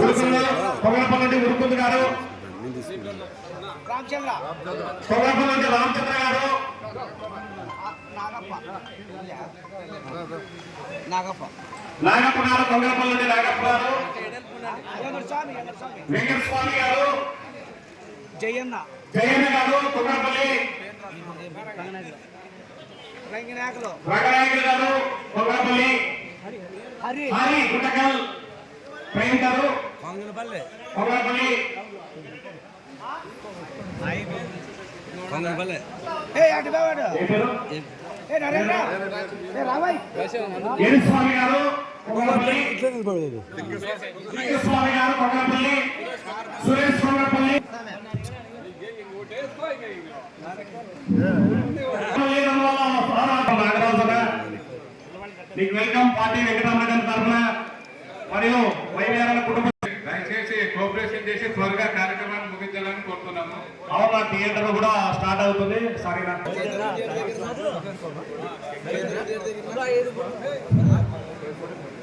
ఉరుకుందు పొగలపల్లి ఉరుకుందు గారు రామచంద్ర పొగలపల్లి రామచంద్ర గారు నాగప్ప నాగప్ప గారు పొగలపల్లి నాగప్ప గారు ఎంగడు స్వామి ఎంగడు స్వామి వెంకట స్వామి గారు జయన్న జయన్న గారు పొగలపల్లి రంగినాయకులు. రంగనాయకులు గారు పొగలపల్లి హరి. హరి గుట్టకల్ ప్రేమ్ గారు కొంగనపల్లి కొంగనపల్లి ఏ అటు బావాడు ఏ నరేంద్ర. ఏ రాబాయ్ ఎరుస్వామి గారు స్వామి సురేష్ నీకు వెల్కమ్ పార్టీ వెంకటరామరెడ్డి తరఫున. మరియు వైవిఆర్ కుటుంబ దయచేసి కోఆపరేషన్ చేసి త్వరగా కార్యక్రమాన్ని ముగించాలని కోరుతున్నాము. అవునా థియేటర్ కూడా స్టార్ట్ అవుతుంది. సారీ